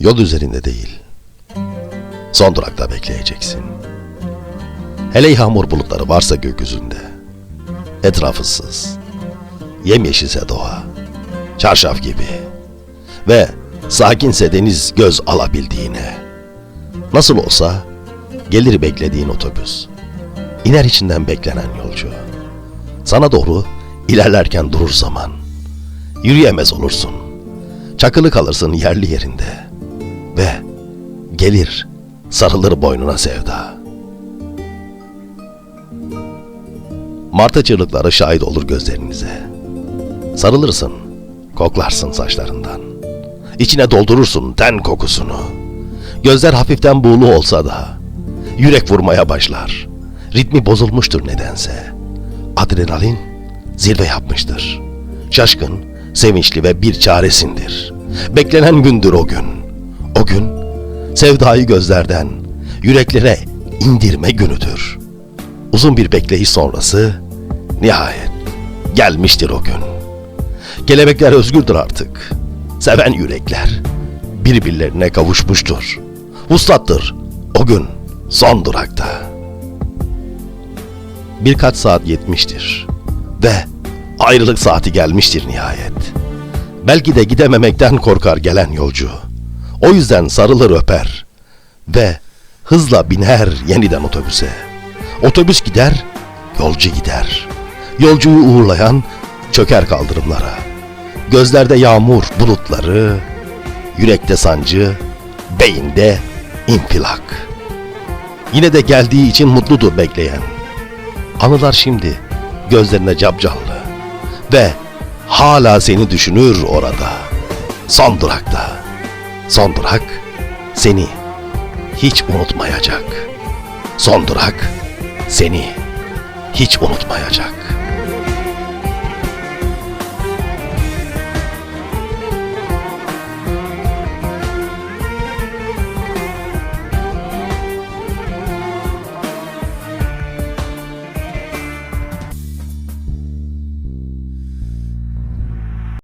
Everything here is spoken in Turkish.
Yol üzerinde değil. Son durakta bekleyeceksin. Hele yağmur bulutları varsa gökyüzünde. Etrafısız. Yemyeşilse doğa. Çarşaf gibi. Ve sakinse deniz göz alabildiğine. Nasıl olsa gelir beklediğin otobüs. İner içinden beklenen yolcu. Sana doğru ilerlerken durur zaman. Yürüyemez olursun. Çakılı kalırsın yerli yerinde. Ve gelir sarılır boynuna sevda. Martı çığlıkları şahit olur gözlerinize. Sarılırsın, koklarsın saçlarından. İçine doldurursun ten kokusunu. Gözler hafiften buğulu olsa da yürek vurmaya başlar. Ritmi bozulmuştur nedense. Adrenalin zirve yapmıştır. Şaşkın, sevinçli ve bir çaresindir. Beklenen gündür o gün. O gün sevdayı gözlerden yüreklere indirme günüdür. Uzun bir bekleyiş sonrası nihayet gelmiştir o gün. Kelebekler özgürdür artık. Seven yürekler birbirlerine kavuşmuştur. Vuslattır o gün son durakta. Birkaç saat yetmiştir ve ayrılık saati gelmiştir nihayet. Belki de gidememekten korkar gelen yolcu. O yüzden sarılır öper ve hızla biner yeniden otobüse. Otobüs gider, yolcu gider. Yolcuyu uğurlayan çöker kaldırımlara. Gözlerde yağmur bulutları, yürekte sancı, beyinde infilak. Yine de geldiği için mutludur bekleyen. Anılar şimdi gözlerine capcanlı ve hala seni düşünür orada. Son durakta. Son durak seni hiç unutmayacak. Son durak seni hiç unutmayacak.